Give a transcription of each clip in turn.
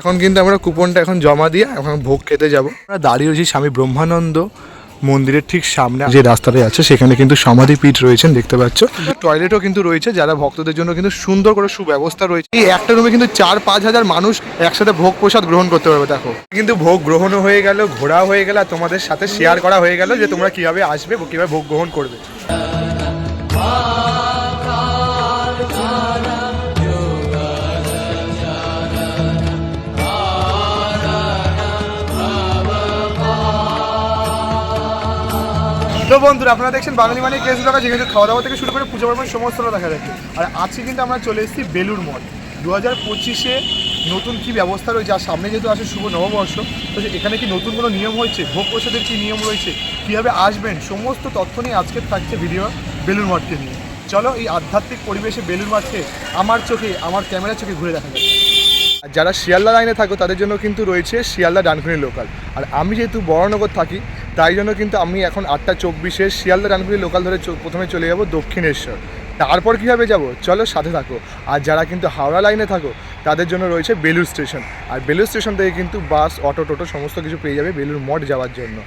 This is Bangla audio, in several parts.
এখন কিন্তু আমরা কুপনটা এখন জমা দিয়ে এখন ভোগ খেতে যাব। আমরা দাঁড়িয়ে রয়েছি স্বামী ব্রহ্মানন্দ মন্দিরের ঠিক সামনে। যে রাস্তাটা আছে, সেখানে কিন্তু সমাধি পীঠ রয়েছেন, দেখতে পাচ্ছ। টয়লেটও কিন্তু রয়েছে, যারা ভক্তদের জন্য কিন্তু সুন্দর করে সুব্যবস্থা রয়েছে। এই একটা রুমে কিন্তু চার পাঁচ হাজার মানুষ একসাথে ভোগ প্রসাদ গ্রহণ করতে পারবে, দেখো। কিন্তু ভোগ গ্রহণও হয়ে গেল, ঘোরাও হয়ে গেল তোমাদের সাথে শেয়ার করা হয়ে গেল যে তোমরা কীভাবে আসবে, কীভাবে ভোগ গ্রহণ করবে। তো বন্ধুরা, আপনারা দেখছেন বাঙালি মানে কেস ব্লগা যেখানে খাওয়া দাওয়া থেকে শুরু করে পুজো পার্বণ সমস্তটা দেখা যাচ্ছে। আর আজকে কিন্তু আমরা চলে এসেছি বেলুর মঠ। দু হাজার পঁচিশে নতুন কি ব্যবস্থা রয়েছে? আর সামনে যেহেতু আসে শুভ নববর্ষ, তো এখানে কি নতুন কোনো নিয়ম হয়েছে? ভোগ প্রসাদের কি নিয়ম রয়েছে? কীভাবে আসবেন? সমস্ত তথ্য নিয়ে আজকে থাকছে ভিডিও বেলুর মঠকে নিয়ে। চলো এই আধ্যাত্মিক পরিবেশে বেলুর মঠকে আমার চোখে, আমার ক্যামেরার চোখে ঘুরে দেখা আর যারা শিয়ালদা লাইনে থাকো, তাদের জন্য কিন্তু রয়েছে শিয়ালদা ডানকুনি লোকাল আর আমি যেহেতু বড়নগর থাকি তাই জন্য কিন্তু আমি এখন আটটা চব্বিশে শিয়ালদা ডানকুনি লোকাল ধরে প্রথমে চলে যাব দক্ষিণেশ্বর। তারপর কীভাবে যাব? চলো সাথে থাকো। আর যারা কিন্তু হাওড়া লাইনে থাকো, তাদের জন্য রয়েছে বেলুর স্টেশন। আর বেলুর স্টেশন থেকে কিন্তু বাস, অটো, টোটো সমস্ত কিছু পেয়ে যাবে বেলুর মঠ যাওয়ার জন্য।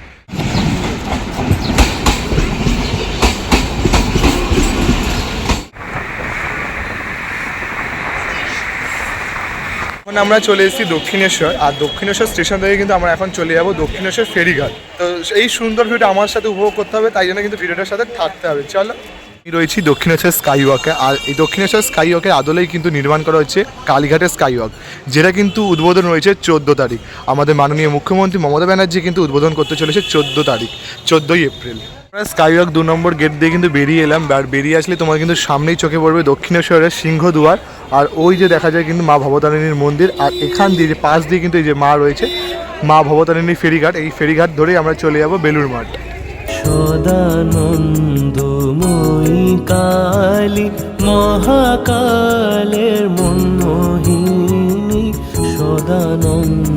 এখন আমরা চলে এসেছি দক্ষিণেশ্বর, আর দক্ষিণেশ্বর স্টেশন থেকে কিন্তু আমরা এখন চলে যাব দক্ষিণেশ্বর ফেরিঘাট। তো এই সুন্দর ভিউটা আমার সাথে উপভোগ করতে হবে, তাই জন্য কিন্তু ভিডিওটার সাথে থাকতে হবে। চলো। আমি রয়েছি দক্ষিণেশ্বর স্কাই ওয়াকে আর এই দক্ষিণেশ্বর স্কাই ওয়াকের আদলেই কিন্তু নির্মাণ করা হচ্ছে কালীঘাটের স্কাই ওয়াক যেটা কিন্তু উদ্বোধন রয়েছে চোদ্দ তারিখ। আমাদের মাননীয় মুখ্যমন্ত্রী মমতা ব্যানার্জি কিন্তু উদ্বোধন করতে চলেছে চোদ্দ তারিখ, চোদ্দোই এপ্রিল। আমরা স্কাই ওয়াক দু নম্বর গেট দিয়ে কিন্তু বেরিয়ে এলাম। আর বেরিয়ে আসলে তোমার কিন্তু সামনেই চোখে পড়বে দক্ষিণেশ্বরের সিংহদুয়ার। আর ওই যে দেখা যায় কিন্তু মা ভবতারিণীর মন্দির। আর এখান দিয়ে যে পাশ দিয়ে কিন্তু এই যে মা রয়েছে, মা ভবতারিণী ফেরিঘাট। এই ফেরিঘাট ধরেই আমরা চলে যাব বেলুর মাঠ। কালী, মহাকালের মনমোহিনী সদানন্দময়ী কালী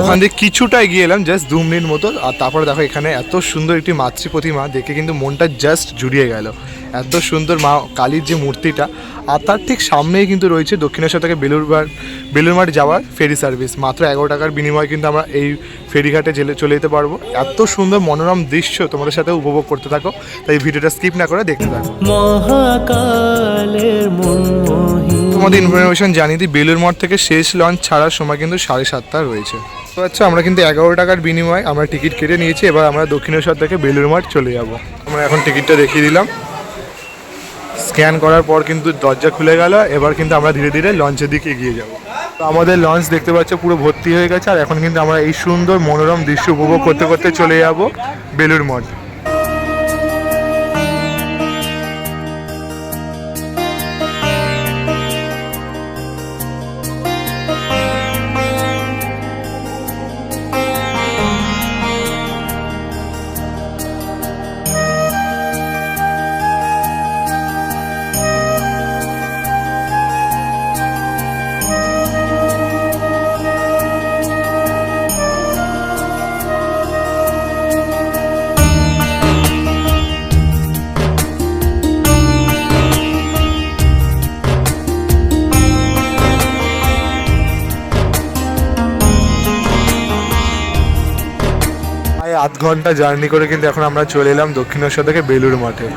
ওখান দিয়ে কিছুটা এগিয়ে এলাম জাস্ট দু মিনিট মতো। আর তারপরে দেখো এখানে এত সুন্দর একটি মাতৃ প্রতিমা দেখে কিন্তু মনটা জাস্ট জুড়িয়ে গেল। এত সুন্দর মা কালীর যে মূর্তিটা আর তার ঠিক সামনেই কিন্তু রয়েছে দক্ষিণেশ্বর থেকে বেলুরবার বেলুরমাঠ যাওয়ার ফেরি সার্ভিস মাত্র এগারো টাকার বিনিময়ে কিন্তু আমরা এই ফেরিঘাটে জেলে চলে যেতে পারব। এত সুন্দর মনোরম দৃশ্য তোমাদের সাথে উপভোগ করতে থাকো তাই ভিডিওটা স্কিপ না করে দেখতে থাকো। মহাকালের মনমোহিনী তোমাদের ইনফরমেশন জানিয়ে দিই বেলুর মঠ থেকে শেষ লঞ্চ ছাড়ার সময় কিন্তু সাড়ে সাতটা রয়েছে। তো আচ্ছা আমরা কিন্তু এগারো টাকার বিনিময়ে আমরা টিকিট কেটে নিয়েছি এবার আমরা দক্ষিণেশ্বর থেকে বেলুর মঠ চলে যাব। আমরা এখন টিকিটটা দেখিয়ে দিলাম। স্ক্যান করার পর কিন্তু দরজা খুলে গেল এবার কিন্তু আমরা ধীরে ধীরে লঞ্চের দিকে এগিয়ে যাব। তো আমাদের লঞ্চ দেখতে পাচ্ছ পুরো ভর্তি হয়ে গেছে আর এখন কিন্তু আমরা এই সুন্দর মনোরম দৃশ্য উপভোগ করতে করতে চলে যাব বেলুর মঠ। আধ ঘণ্টা জার্নি করে কিন্তু এখন আমরা চলে এলাম দক্ষিণেশ্বর থেকে বেলুর মঠে।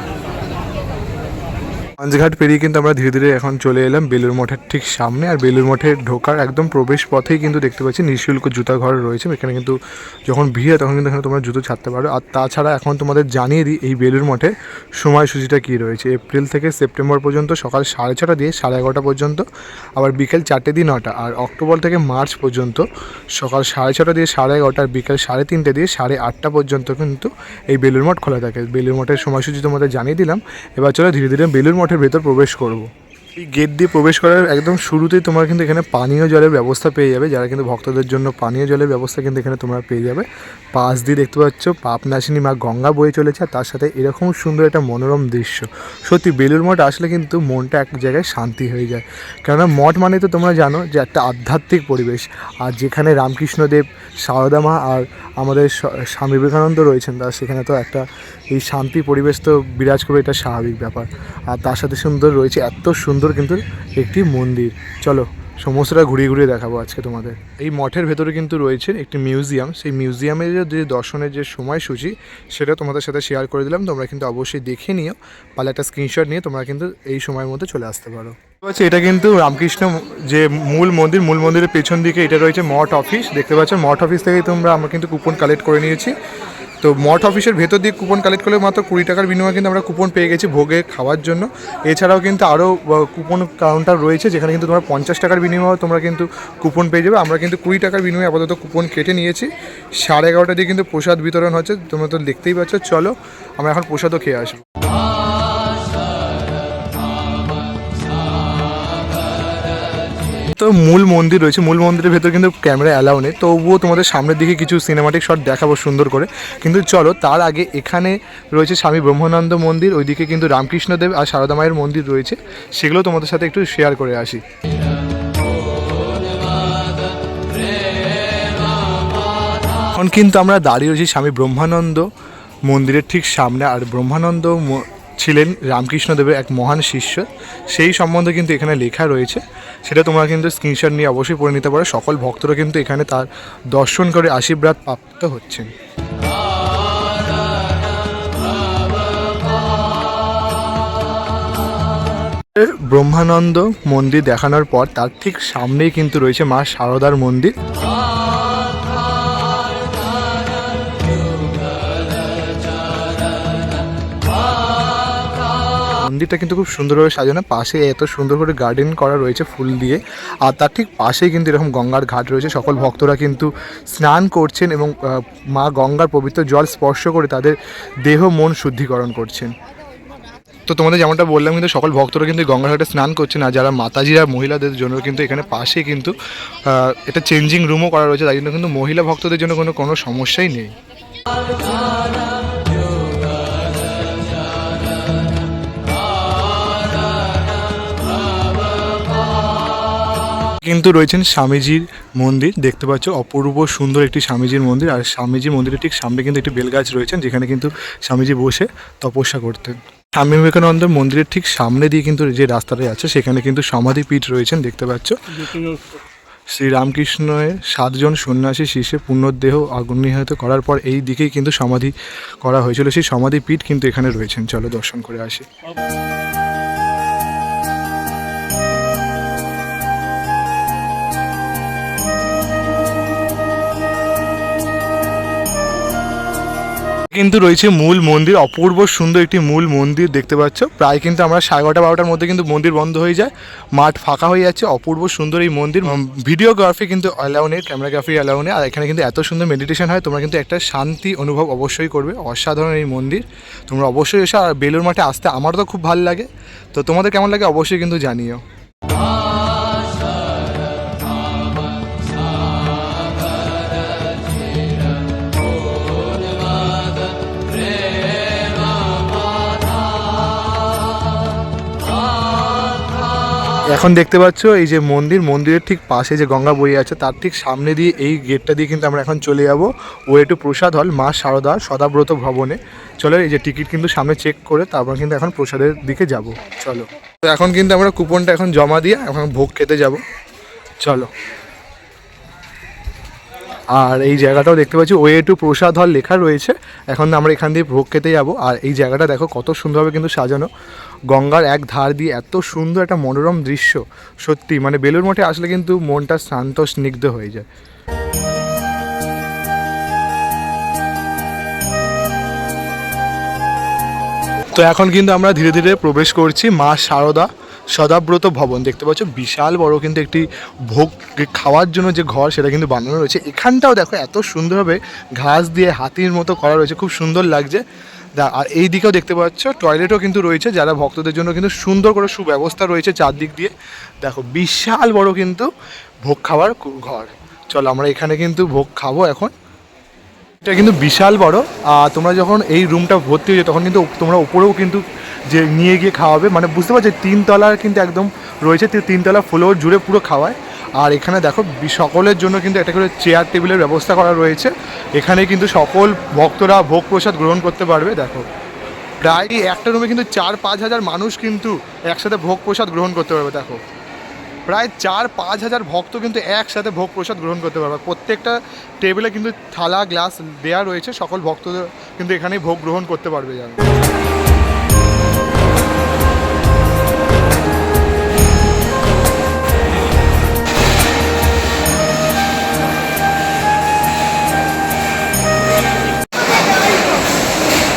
পাঞ্চঘাট পেরিয়ে কিন্তু আমরা ধীরে ধীরে এখন চলে এলাম বেলুর মঠের ঠিক সামনে। আর বেলুর মঠে ঢোকার একদম প্রবেশ পথেই কিন্তু দেখতে পাচ্ছি নিঃশুল্ক জুতা ঘর রয়েছে। এখানে কিন্তু যখন ভিড় তখন কিন্তু এখানে তোমরা জুতো ছাড়তে পারো। আর তাছাড়া এখন তোমাদের জানিয়ে দিই এই বেলুর মঠে সময়সূচিটা কী রয়েছে। এপ্রিল থেকে সেপ্টেম্বর পর্যন্ত সকাল সাড়ে ছটা দিয়ে সাড়ে এগারোটা পর্যন্ত, আবার বিকেল চারটে দিয়ে নটা, আর অক্টোবর থেকে মার্চ পর্যন্ত সকাল সাড়ে ছটা দিয়ে সাড়ে এগারোটা, আর বিকেল সাড়ে তিনটে দিয়ে সাড়ে আটটা পর্যন্ত কিন্তু এই বেলুর মঠ খোলা থাকে। বেলুর মঠের সময়সূচি তোমাদের জানিয়ে দিলাম। এবার চলো ধীরে ধীরে বেলুর মঠের ভেতর প্রবেশ করব। এই গেট দিয়ে প্রবেশ করার একদম শুরুতেই তোমরা কিন্তু এখানে পানীয় জলের ব্যবস্থা পেয়ে যাবে। যারা কিন্তু ভক্তদের জন্য পানীয় জলের ব্যবস্থা কিন্তু এখানে তোমরা পেয়ে যাবে। পাশ দিয়ে দেখতে পাচ্ছ, পাপনাশিনী মা গঙ্গা বয়ে চলেছে আর তার সাথে এরকম সুন্দর একটা মনোরম দৃশ্য। সত্যি বেলুর মঠ আসলে কিন্তু মনটা এক জায়গায় শান্তি হয়ে যায়। কেননা মঠ মানে তো তোমরা জানো যে একটা আধ্যাত্মিক পরিবেশ। আর যেখানে রামকৃষ্ণদেব, সারদা মা আর আমাদের স্বামী বিবেকানন্দ রয়েছেন তা সেখানে তো একটা এই শান্তি পরিবেশ তো বিরাজ করবে, এটা স্বাভাবিক ব্যাপার। আর তার সাথে সুন্দর রয়েছে, এত সুন্দর কিন্তু একটি মন্দির। চলো, সমস্তটা ঘুরিয়ে ঘুরিয়ে দেখাবো আজকে তোমাদের। এই মঠের ভেতরে কিন্তু রয়েছে একটি মিউজিয়াম। সেই মিউজিয়ামের যে দর্শনের যে সময়সূচি, সেটা তোমাদের সাথে শেয়ার করে দিলাম। তোমরা কিন্তু অবশ্যই দেখে নিও। পালে একটা স্ক্রিনশট নিয়ে তোমরা কিন্তু এই সময়ের মধ্যে চলে আসতে পারো। আচ্ছা এটা কিন্তু রামকৃষ্ণ যে মূল মন্দির, মূল মন্দিরের পেছন দিকে এটা রয়েছে মঠ অফিস দেখতে পাচ্ছ, মঠ অফিস থেকেই তোমরা আমরা কিন্তু কুপন কালেক্ট করে নিয়েছি। তো মঠ অফিসের ভেতর দিয়ে কুপন কালেক্ট করলে মাত্র কুড়ি টাকার বিনিময়ে কিন্তু আমরা কুপন পেয়ে গেছি ভোগে খাওয়ার জন্য। এছাড়াও কিন্তু আরও কুপন কাউন্টার রয়েছে যেখানে কিন্তু তোমরা পঞ্চাশ টাকার বিনিময়ে তোমরা কিন্তু কুপন পেয়ে যাবে। আমরা কিন্তু কুড়ি টাকার বিনিময়ে আপাতত কুপন কেটে নিয়েছি। সাড়ে এগারোটা দিয়ে কিন্তু প্রসাদ বিতরণ হচ্ছে। তোমরা তো দেখতেই পাচ্ছ। চলো, আমরা এখন প্রসাদও খেয়ে আসব তো মূল মন্দির রয়েছে, মূল মন্দিরের ভেতর কিন্তু ক্যামেরা অ্যালাউ নেই। তবুও তোমাদের সামনের দিকে কিছু সিনেমাটিক শট দেখাবো সুন্দর করে। কিন্তু চলো, তার আগে এখানে রয়েছে স্বামী ব্রহ্মানন্দ মন্দির, ওইদিকে কিন্তু রামকৃষ্ণদেব আর সারদা মায়ের মন্দির রয়েছে। সেগুলো তোমাদের সাথে একটু শেয়ার করে আসি। এখন কিন্তু আমরা দাঁড়িয়ে রয়েছি স্বামী ব্রহ্মানন্দ মন্দিরের ঠিক সামনে। আর ব্রহ্মানন্দ ছিলেন রামকৃষ্ণদেবের এক মহান শিষ্য। সেই সম্বন্ধে কিন্তু এখানে লেখা রয়েছে। সেটা তোমরা কিন্তু স্ক্রিনশট নিয়ে অবশ্যই পড়ে নিতে পারো। সকল ভক্তরা কিন্তু এখানে তার দর্শন করে আশীর্বাদ প্রাপ্ত হচ্ছেন। ব্রহ্মানন্দ মন্দির দেখানোর পর তার ঠিক সামনেই কিন্তু রয়েছে মা শারদার মন্দির। মন্দিরটা কিন্তু খুব সুন্দরভাবে সাজানো। পাশে এত সুন্দর করে গার্ডেন করা রয়েছে ফুল দিয়ে। আর তার ঠিক পাশেই কিন্তু এরকম গঙ্গার ঘাট রয়েছে। সকল ভক্তরা কিন্তু স্নান করছেন এবং মা গঙ্গার পবিত্র জল স্পর্শ করে তাদের দেহ মন শুদ্ধিকরণ করছেন। তো তোমাদের যেমনটা বললাম কিন্তু সকল ভক্তরা কিন্তু এই গঙ্গার ঘাটে স্নান করছেন। আর যারা মাতাজিরা, মহিলাদের জন্য কিন্তু এখানে পাশে কিন্তু এটা চেঞ্জিং রুমও করা রয়েছে। তাই জন্য কিন্তু মহিলা ভক্তদের জন্য কোনো কোনো সমস্যাই নেই। কিন্তু রয়েছেন স্বামীজির মন্দির। দেখতে পাচ্ছ, অপূর্ব সুন্দর একটি স্বামীজির মন্দির। আর স্বামীজির মন্দিরের ঠিক সামনে কিন্তু একটি বেলগাছ রয়েছেন, যেখানে কিন্তু স্বামীজি বসে তপস্যা করতেন। স্বামী বিবেকানন্দ মন্দিরের ঠিক সামনে দিয়ে কিন্তু যে রাস্তাটা আছে, সেখানে কিন্তু সমাধি পীঠ রয়েছেন, দেখতে পাচ্ছ। শ্রী রামকৃষ্ণের সাতজন সন্ন্যাসী শীর্ষে পুনর্দেহ আগুনিহত করার পর এই দিকেই কিন্তু সমাধি করা হয়েছিল। সেই সমাধি পীঠ কিন্তু এখানে রয়েছেন। চলো দর্শন করে আসি। কিন্তু রয়েছে মূল মন্দির, অপূর্ব সুন্দর একটি মূল মন্দির দেখতে পাচ্ছ। প্রায় কিন্তু আমরা সাড়ে এগারোটা, বারোটার মধ্যে কিন্তু মন্দির বন্ধ হয়ে যায়। মাঠ ফাঁকা হয়ে যাচ্ছে, অপূর্ব সুন্দর এই মন্দির। ভিডিওগ্রাফি কিন্তু অ্যালাউ নেই ক্যামেরাগ্রাফি অ্যালাউ নেই। আর এখানে কিন্তু এত সুন্দর মেডিটেশন হয়, তোমরা কিন্তু একটা শান্তি অনুভব অবশ্যই করবে, অসাধারণ এই মন্দির। তোমরা অবশ্যই এসে, আর বেলুর মাঠে আসতে আমারও তো খুব ভালো লাগে। তো তোমাদের কেমন লাগে অবশ্যই কিন্তু জানিও। এখন দেখতে পাচ্ছ এই যে মন্দির, মন্দিরের ঠিক পাশে যে গঙ্গা বই আছে, তার ঠিক সামনে দিয়ে এই গেটটা দিয়ে কিন্তু আমরা এখন চলে যাব ওয়ে টু প্রসাদ হল মা শারদা সদাব্রত ভবনে। চলো এই যে টিকিট কিন্তু সামনে চেক করে তারপর কিন্তু এখন প্রসাদের দিকে যাব। চলো। তো এখন কিন্তু আমরা কুপনটা এখন জমা দিয়ে এখন ভোগ খেতে যাব। চলো। আর এই জায়গাটাও দেখতে পাচ্ছি, ওয়ে টু প্রসাদ হল লেখা রয়েছে। এখন আমরা এখান দিয়ে ভোগ খেতে যাব। আর এই জায়গাটা দেখো, কত সুন্দরভাবে কিন্তু সাজানো। গঙ্গার এক ধার দিয়ে এত সুন্দর একটা মনোরম দৃশ্য। সত্যি মানে বেলুর মঠে আসলে কিন্তু মনটা শান্ত, স্নিগ্ধ হয়ে যায়। তো এখন কিন্তু আমরা ধীরে ধীরে প্রবেশ করছি মা শারদা সদাব্রত ভবন, দেখতে পাচ্ছ? বিশাল বড় কিন্তু একটি ভোগ খাওয়ার জন্য যে ঘর, সেটা কিন্তু বানানো রয়েছে। এখানটাও দেখো, এত সুন্দরভাবে ঘাস দিয়ে হাতির মতো করা রয়েছে, খুব সুন্দর লাগছে। আর এই দিকেও দেখতে পাচ্ছ টয়লেটও কিন্তু রয়েছে, যারা ভক্তদের জন্য কিন্তু সুন্দর করে সুব্যবস্থা রয়েছে চারদিক দিয়ে। দেখো, বিশাল বড় কিন্তু ভোগ খাওয়ার ঘর। চলো, আমরা এখানে কিন্তু ভোগ খাব এখন। এটা কিন্তু বিশাল বড়। আর তোমরা যখন এই রুমটা ভর্তি হয়ে তখন কিন্তু তোমরা উপরেও কিন্তু যে নিয়ে গিয়ে খাওয়াবে। মানে বুঝতে পারছ, তিনতলার কিন্তু একদম রয়েছে তিনতলা ফ্লোর জুড়ে পুরো খাওয়ায়। আর এখানে দেখো সকলের জন্য কিন্তু একটা করে চেয়ার টেবিলের ব্যবস্থা করা রয়েছে। এখানে কিন্তু সকল ভক্তরা ভোগ প্রসাদ গ্রহণ করতে পারবে, দেখো। প্রায় একটা রুমে কিন্তু চার পাঁচ হাজার মানুষ কিন্তু একসাথে ভোগ প্রসাদ গ্রহণ করতে পারবে, দেখো। প্রায় চার পাঁচ হাজার ভক্ত কিন্তু একসাথে ভোগ প্রসাদ গ্রহণ করতে পারবে। প্রত্যেকটা টেবিলে কিন্তু থালা গ্লাস দেয়া রয়েছে, সকল ভক্তদের কিন্তু এখানেই ভোগ গ্রহণ করতে পারবে যেন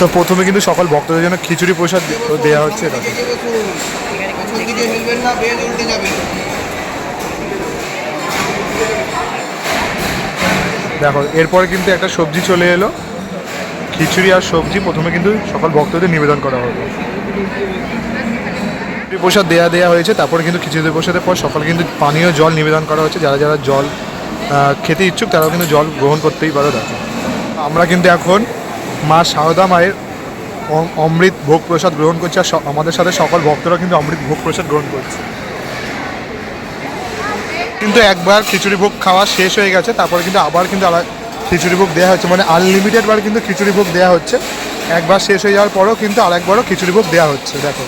তো প্রথমে কিন্তু সকল ভক্তদের জন্য খিচুড়ি প্রসাদ দেওয়া হচ্ছে এটা দেখো, এরপরে কিন্তু একটা সবজি চলে এলো। খিচুড়ি আর সবজি প্রথমে কিন্তু সকল ভক্তদের নিবেদন করা হবে। প্রসাদ দেয়া দেওয়া হয়েছে, তারপরে কিন্তু খিচুড়ি প্রসাদের পর সকল কিন্তু পানীয় জল নিবেদন করা হয়েছে যারা যারা জল খেতে ইচ্ছুক তারাও কিন্তু জল গ্রহণ করতেই পারো দেখো আমরা কিন্তু এখন মা সারদা মায়ের অম- অমৃত ভোগ প্রসাদ গ্রহণ করছি আর আমাদের সাথে সকল ভক্তরা কিন্তু অমৃত ভোগ প্রসাদ গ্রহণ করছে। কিন্তু একবার খিচুড়ি ভোগ খাওয়া শেষ হয়ে গেছে, তারপরে কিন্তু আবার কিন্তু খিচুড়ি ভোগ দেওয়া হচ্ছে। মানে আনলিমিটেড বার কিন্তু খিচুড়ি ভোগ দেওয়া হচ্ছে। একবার শেষ হয়ে যাওয়ার পরও কিন্তু আরেকবারও খিচুড়ি ভোগ দেওয়া হচ্ছে, দেখো।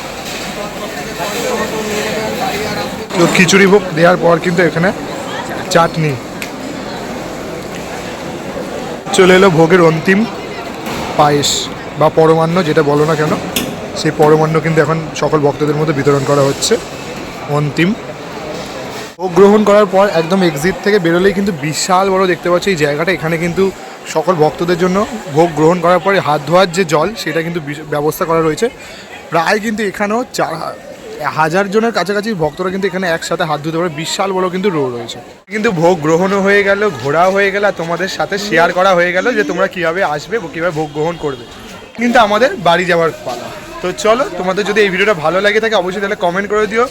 তো খিচুড়ি ভোগ দেওয়ার পর কিন্তু এখানে চাটনি। চলে এলো ভোগের অন্তিম পায়েস, বা পরমান্ন যেটা বলো না কেন, সেই পরমান্ন কিন্তু এখন সকল ভক্তদের মধ্যে বিতরণ করা হচ্ছে, অন্তিম। ভোগ গ্রহণ করার পর একদম এক্সিট থেকে বেরোলেই কিন্তু বিশাল বড় দেখতে পাচ্ছি, এই জায়গাটা এখানে কিন্তু সকল ভক্তদের জন্য ভোগ গ্রহণ করার পরে হাত ধোয়ার যে জল, সেটা কিন্তু ব্যবস্থা করা রয়েছে। প্রায় কিন্তু এখানেও চার হাজার জনের কাছাকাছি ভক্তরা কিন্তু এখানে একসাথে হাত ধুতে পারে। বিশাল বড় কিন্তু রো রয়েছে। কিন্তু ভোগ গ্রহণও হয়ে গেল, ঘোরাও হয়ে গেল, আর তোমাদের সাথে শেয়ার করা হয়ে গেল যে তোমরা কীভাবে আসবে, কীভাবে ভোগ গ্রহণ করবে। কিন্তু আমাদের বাড়ি যাওয়ার পালা। তো চলো, তোমাদের যদি এই ভিডিওটা ভালো লাগে থাকে, অবশ্যই তাহলে কমেন্ট করে দিও।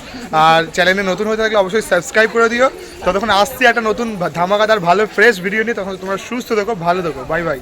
আর চ্যানেলে নতুন হয়ে থাকলে অবশ্যই সাবস্ক্রাইব করে দিও। ততক্ষণ আসছি একটা নতুন ধামাকাদার ভালো ফ্রেশ ভিডিও নিয়ে, তখন তোমরা সুস্থ দেখো ভালো দেখো বাই বাই